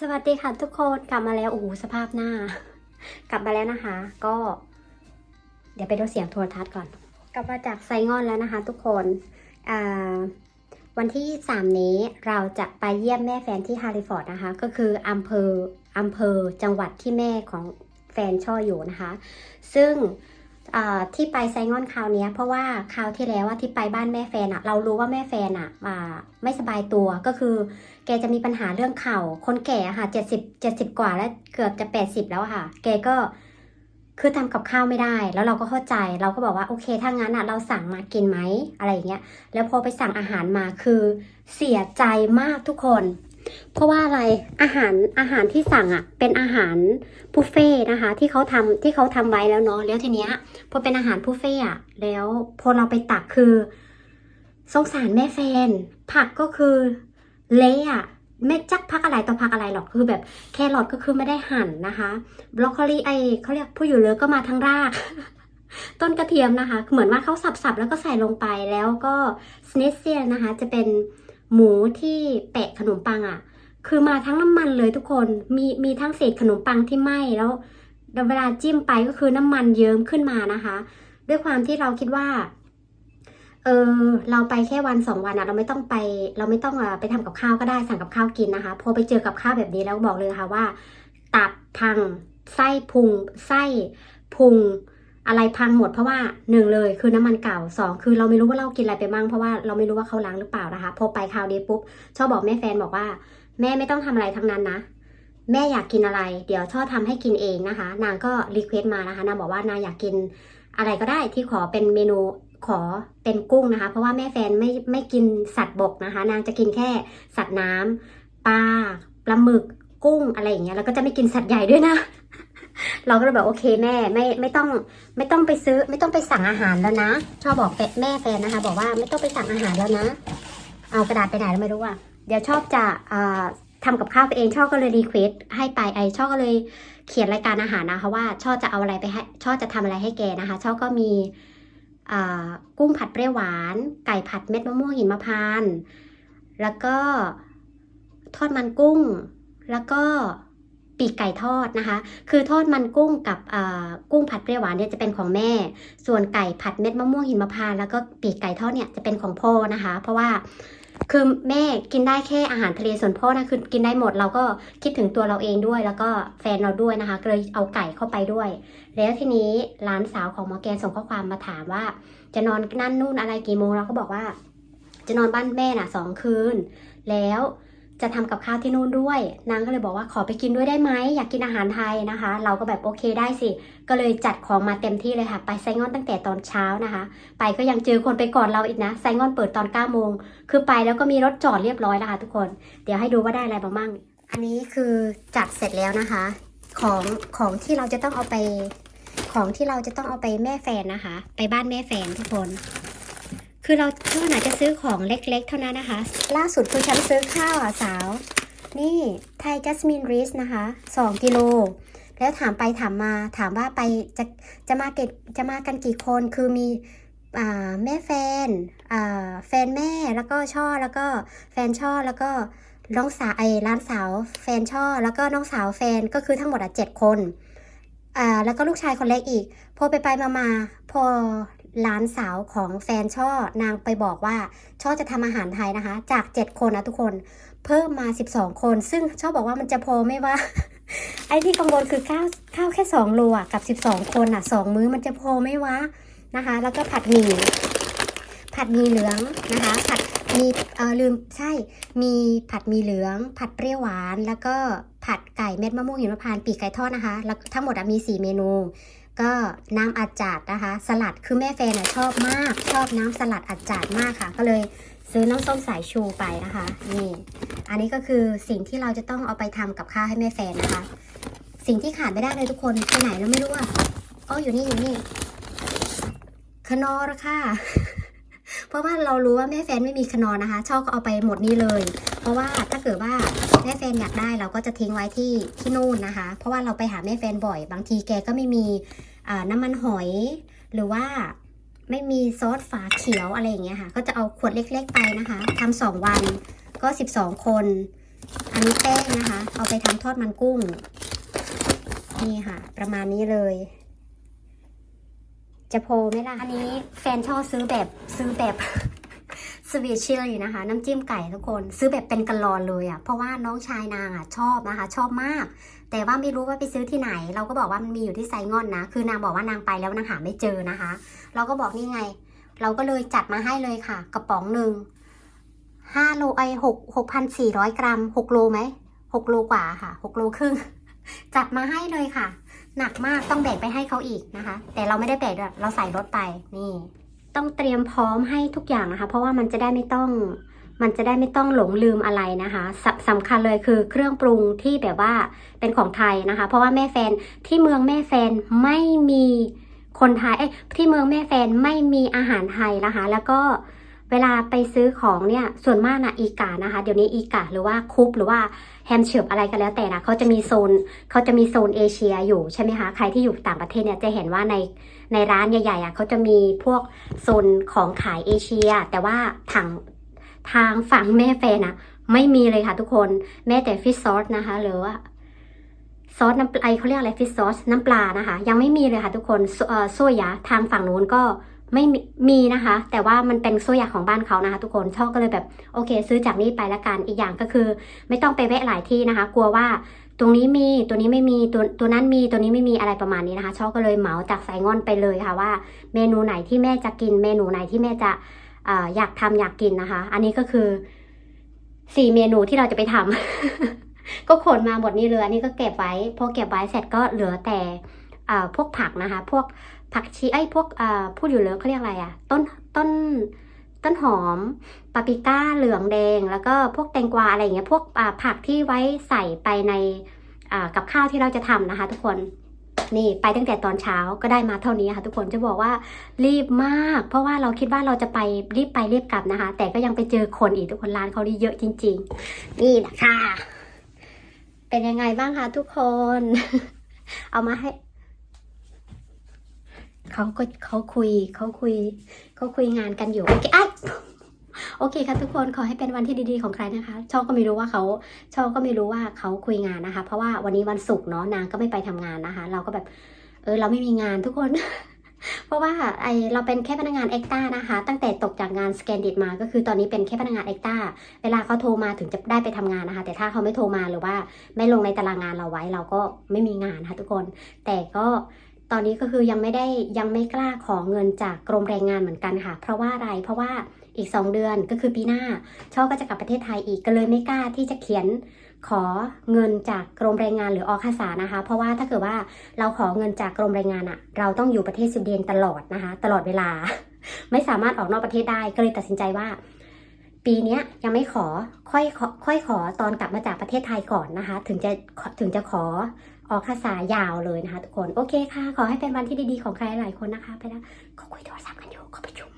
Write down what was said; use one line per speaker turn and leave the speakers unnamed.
สวัสดีค่ะทุกคนกลับมาแล้วโอ้โหสภาพหน้า กลับมาแล้วนะคะ ก็ เดี๋ยวไปดูเสียงโทรทัศน์ก่อน กลับมาจากไซงอนแล้วนะคะ ทุกคนวันที่23นี้เราจะไปเยี่ยมแม่แฟนที่ฮาริฟอร์ดนะคะ ก็คืออำเภออำเภอจังหวัดที่แม่ของแฟนช่ออยู่นะคะ ซึ่ง ที่ไปไซงอนคราวนี้เพราะว่าคราวที่แล้วว่าที่ไปบ้านแม่แฟนอะเรารู้ว่าแม่แฟนอะอ่าไม่สบายตัวก็คือ แกจะมีปัญหาเรื่องเข่า คนแก่ค่ะเจ็ดสิบเจ็ดสิบกว่าแล้วเกือบจะแปดสิบแล้วค่ะ แกก็คือทำกับข้าวไม่ได้ แล้วเราก็เข้าใจเราก็บอกว่าโอเคถ้างั้นอะเราสั่งมากินไหมอะไรอย่างเงี้ยแล้วพอไปสั่งอาหารมาคือเสียใจมากทุกคน เพราะว่าอะไรอาหารอาหารที่สั่งอะเป็นอาหารบุฟเฟ่นะคะที่เขาทำที่เขาทำไว้แล้วเนาะแล้วทีเนี้ยพอเป็นอาหารบุฟเฟ่อะแล้วพอเราไปตักคือสงสารแม่แฟน ผักก็คือเละอะไม่จักพักอะไรต่อพักอะไรหรอกคือแบบแครอทก็คือไม่ได้หั่นนะคะบรอกโคลีไอเขาเรียกผู้อยู่เลยก็มาทั้งราก ต้นกระเทียมนะคะ เหมือนว่าเขาสับๆแล้วก็ใส่ลงไปแล้วก็สเนสเซียนะคะ จะเป็น หมูที่แปะขนมปังอะ่ะ คือมาทั้งน้ำมันเลยทุกคนมีมีทั้งเศษขนมปังที่ไหม้แล้วเวลาจิ้มไปก็คือน้ำมันเยิ้มขึ้นมานะคะ ด้วยความที่เราคิดว่าเออเราไปแค่วันสองวันอะเราไม่ต้องไป เราไม่ต้องอไปทำกับข้าวก็ได้สั่งกับข้าวกินนะคะ พอไปเจอกับข้าวแบบนี้แล้วบอกเลยค่ะว่า ตับพังไส้พุงไส้พุง อะไรพังหมดเพราะว่าหนึ่งเลยคือน้ำมันเก่าสองคือเราไม่รู้ว่าเรากินอะไรไปบ้างเพราะว่าเราไม่รู้ว่าเขาล้างหรือเปล่านะคะ พอไปคราวนี้ปุ๊บชอบบอกแม่แฟนบอกว่า แม่ไม่ต้องทำอะไรทั้งนั้นนะแม่อยากกินอะไร เดี๋ยวชอบทำให้กินเองนะคะ นางก็รีเควสต์มานะคะนางบอกว่านางอยากกินอะไรก็ได้ที่ขอเป็นเมนูขอเป็นกุ้งนะคะ เพราะว่าแม่แฟนไม่ไม่กินสัตว์บกนะคะ นางจะกินแค่สัตว์น้ำปลาปลาหมึกกุ้งอะไรอย่างเงี้ยแล้วก็จะไม่กินสัตว์ใหญ่ด้วยนะ เราก็เลยแบบโอเคแม่ไม่ไม่ต้องไม่ต้องไปซื้อ ไม่ต้องไปสั่งอาหารแล้วนะ ชอบบอกแม่แฟนนะคะ บอกว่าไม่ต้องไปสั่งอาหารแล้วนะ เอากระดาษไปไหนแล้วไม่รู้อะเดี๋ยวชอบจะอ่าทำกับข้าวไปเองชอบก็เลยรีเควสให้ไปไอชอบก็เลยเขียนรายการอาหารนะคะว่าชอบจะเอาอะไรไปให้ชอบจะทำอะไรให้แกนะคะชอบก็มีกุ้งผัดเปรี้ยวหวาน ไก่ผัดเม็ดมะม่วงหิมพานต์แล้วก็ทอดมันกุ้ง แล้วก็ ปีกไก่ทอดนะคะ คือทอดมันกุ้งกับอ่ากุ้งผัดเปรี้ยวหวานเนี่ยจะเป็นของแม่ ส่วนไก่ผัดเม็ดมะม่วงหิมพานต์แล้วก็ปีกไก่ทอดเนี่ยจะเป็นของพ่อนะคะ เพราะว่าคือแม่กินได้แค่อาหารทะเลส่วนพ่อนะคือกินได้หมดเราก็คิดถึงตัวเราเองด้วย แล้วก็แฟนเราด้วยนะคะเลยเอาไก่เข้าไปด้วย แล้วทีนี้หลานสาวของหมอแกนส่งข้อความมาถามว่า จะนอนนั่นนู่นอะไรกี่โมงเราก็บอกว่า จะนอนบ้านแม่น่ะสองคืน แล้ว จะทำกับข้าวที่นู่นด้วย นางก็เลยบอกว่าขอไปกินด้วยได้ไหมอยากกินอาหารไทยนะคะ เราก็แบบโอเคได้สิ ก็เลยจัดของมาเต็มที่เลยค่ะ ไปไซงอนตั้งแต่ตอนเช้านะคะ ไปก็ยังเจอคนไปก่อนเราอีกนะไซงอนเปิดตอน9ก้าโมงคือไปแล้วก็มีรถจอดเรียบร้อยแล้วค่ะทุกคน เดี๋ยวให้ดูว่าได้อะไรบ้างมั่ง อันนี้คือจัดเสร็จแล้วนะคะ ของของที่เราจะต้องเอาไป ของที่เราจะต้องเอาไปแม่แฟนนะคะ ไปบ้านแม่แฟนทุกคน คือเราเท่าไหร่จะซื้อของเล็กๆ เท่านั้นนะคะ ล่าสุดคือฉันซื้อข้าวอะสาว นี่ไทยจัสมินริสนะคะ 2 กิโล แล้วถามไปถามมาถามว่าไปจะจะมาเก็ตจะมากันกี่คนคือมีอ่าแม่แฟนอ่าแฟนแม่แล้วก็ช่อแล้วก็แฟนช่อแล้วก็น้องสาวไอ้ร้านสาวแฟนช่อแล้วก็น้องสาวแฟนก็คือทั้งหมดอะเจ็ดคนอ่าแล้วก็ลูกชายคนเล็กอีก พอไปไปมามาพอ หลานสาวของแฟนช่อนางไปบอกว่า ช่อจะทำอาหารไทยนะคะ จากเจ็ดคนนะทุกคน เพิ่มมาสิบสองคน ซึ่งช่อบอกว่ามันจะพอไหมวะไอ้ที่กังวลคือข้าวข้าวแค่สองโลอะกับสิบสองคนอะสองมื้อมันจะพอไหมวะนะคะ แล้วก็ผัดหมี่ผัดหมี่เหลืองนะคะ ผัดมีเออลืมใช่ มีผัดหมี่เหลือง ผัดเปรี้ยวหวาน แล้วก็ผัดไก่เม็ดมะม่วงหิมพานต์ปีกไก่ทอดนะคะ แล้วทั้งหมดอะมี 4 เมนู ก็น้ำอัดจัดนะคะ สลัดคือแม่แฟนอะชอบมากชอบน้ำสลัดอัดจัดมากค่ะ ก็เลยซื้อน้ำส้มสายชูไปนะคะ นี่ อันนี้ก็คือสิ่งที่เราจะต้องเอาไปทำกับข้าวให้แม่แฟนนะคะ สิ่งที่ขาดไม่ได้เลยทุกคนไปไหนแล้วไม่รู้อะอ๋ออยู่นี่อยู่นี่คนอร์ค่ะ เพราะว่าเรารู้ว่าแม่แฟนไม่มีคนอนะคะชอบก็เอาไปหมดนี้เลย ราะว่าถ้าเกิดว่าแม่แฟนอยากได้เราก็จะทิ้งไว้ที่ที่นู่นนะคะ เพราะว่าเราไปหาแม่แฟนบ่อย บางทีแกก็ไม่มีน้ำมันหอย หรือว่าไม่มีซอสฝาเขียวอะไรอย่างเงี้ยค่ะ ก็จะเอาขวดเล็กๆไปนะคะทำสองวันก็ 12 คน อันนี้แป้งนะคะ เอาไปทำทอดมันกุ้ง นี่ค่ะ ประมาณนี้เลย จะโพไหมล่ะ อันนี้แฟนชอบซื้อแบบซื้อแบบ สวีทชิลลี่นะคะ น้ำจิ้มไก่ทุกคนซื้อแบบเป็นกะลอนเลยอะ่ะเพราะว่าน้องชายนางอะชอบนะคะ ชอบมาก แต่ว่าไม่รู้ว่าไปซื้อที่ไหน เราก็บอกว่ามันมีอยู่ที่ไซงอนนะ คือนางบอกว่านางไปแล้วนางหาไม่เจอนะคะ เราก็บอกนี่ไง เราก็เลยจัดมาให้เลยค่ะ กระป๋องหนึ่งห้าโลไอหกหกพันสี่ร้อยกรัมหกโลไหมหกโลกว่าค่ะหกโลครึ่งจัดมาให้เลยค่ะ หนักมากต้องแบกไปให้เขาอีกนะคะ แต่เราไม่ได้แบกเราใส่รถไปนี่ ต้องเตรียมพร้อมให้ทุกอย่างนะคะ เพราะว่ามันจะได้ไม่ต้อง มันจะได้ไม่ต้องหลงลืมอะไรนะคะสสำคัญเลยคือเครื่องปรุงที่แบบว่าเป็นของไทยนะคะ เพราะว่าแม่แฟนที่เมืองแม่แฟนไม่มีคนไทยเอ้ยที่เมืองแม่แฟนไม่มีอาหารไทยนะคะ แล้วก็เวลาไปซื้อของเนี่ย ส่วนมากนะอีกานะคะ เดี๋ยวนี้อีกาหรือว่าคุปหรือว่าแฮมเชิร์อะไรก็แล้วแต่นะเขาจะมีโซนเขาจะมีโซนเอเชียอยู่ใช่ไหมคะ ใครที่อยู่ต่างประเทศเนี่ยจะเห็นว่าใน ในร้านใหญ่ๆอะเขาจะมีพวกโซนของขายเอเชีย แต่ว่าทางทางฝั่งแม่แฟนอะไม่มีเลยค่ะทุกคนแม้แต่ฟิชซอสนะคะหรือว่าซอสน้ำปลาเขาเรียกอะไรฟิชซอสน้ำปลานะคะ ยังไม่มีเลยค่ะทุกคนโซเอ่อโซยาทางฝั่งนู้นก็ ไม่มีนะคะ แต่ว่ามันเป็นโซยาของบ้านเขานะคะทุกคนชอก็เลยแบบโอเค ซื้อจากนี้ไปละกันอีกอย่างก็คือ ไม่ต้องไปแวะหลายที่นะคะ กลัวว่าตรงนี้มีตัวนี้ไม่มีตัวตัวนั้นมีตัวนี้ไม่มีอะไรประมาณนี้นะคะชอก็เลยเหมาจากไซงอนไปเลยค่ะว่า เมนูไหนที่แม่จะกิน เมนูไหนที่แม่จะออยากทำอยากกินนะคะ อันนี้ก็คือสี่เมนูที่เราจะไปทำก็ขนมาหมดนี่เลยอันนี้ก็เก็บไว้พอเก็บไว้เสร็จก็เหลือแต่พวกผักนะคะ พวก ผักชีไอ้พวกอ่อพูดอยู่เลยเขาเรียกอะไรอะต้นต้นต้นหอมปาปริก้าเหลืองแดง แล้วก็พวกแตงกวาอะไรอย่างเงี้ยพวกผักที่ไว้ใส่ไปในกับข้าวที่เราจะทำนะคะ ทุกคนนี่ไปตั้งแต่ตอนเช้าก็ได้มาเท่านี้ค่ะ ทุกคนจะบอกว่ารีบมาก เพราะว่าเราคิดว่าเราจะไปรีบไปรีบกลับนะคะ แต่ก็ยังไปเจอคนอีกทุกคนร้านเขานี่เยอะจริง ๆ นี่แหละคะเป็นยังไงบ้างคะทุกคน เอามาให้ เขาก็เขาคุยเขาคุยเขาคุยงานกันอยู่ โอเคไอะโอเคค่ะทุกคนขอให้เป็นวันที่ดีๆของใครนะคะชอก็ไม่รู้ว่าเขาชอก็ไม่รู้ว่าเขาคุยงานนะคะ เพราะว่าวันนี้วันศุกร์เนาะนางก็ไม่ไปทำงานนะคะ เราก็แบบเออเราไม่มีงานทุกคน เพราะว่าไอเราเป็นแค่พนักงานเอ็กต้านะคะ ตั้งแต่ตกจากงานสแกนดิตมา ก็คือตอนนี้เป็นแค่พนักงานเอ็กต้าเวลาเขาโทรมาถึงจะได้ไปทำงานนะคะ แต่ถ้าเขาไม่โทรมาหรือว่าไม่ลงในตารางงานเราไว้ เราก็ไม่มีงานนะคะทุกคน แต่ก็ ตอนนี้ก็คือยังไม่ได้ยังไม่กล้าขอเงินจากกรมแรงงานเหมือนกันค่ะ เพราะว่าอะไรเพราะว่าอีก 2 เดือนก็คือปีหน้าช่อก็จะกลับประเทศไทยอีกก็เลยไม่กล้าที่จะเขียนขอเงินจากกรมแรงงานหรืออคสานะคะ เพราะว่าถ้าเกิดว่าเราขอเงินจากกรมแรงงานอะเราต้องอยู่ประเทศสวีเดนตลอดนะคะ ตลอดเวลา ไม่สามารถออกนอกประเทศได้ก็เลยตัดสินใจว่า ปีนี้ยยังไม่ขอค่อยขอค่อยขอตอนกลับมาจากประเทศไทยก่อนนะคะ ถึงจะถึงจะขอ ออกคาษายาวเลยนะคะทุกคน โอเคค่ะ ขอให้เป็นวันที่ดีๆของใครหลายคนนะคะ ไปแล้วเขาคุยโทรศัพท์กันอยู่เขาประชุม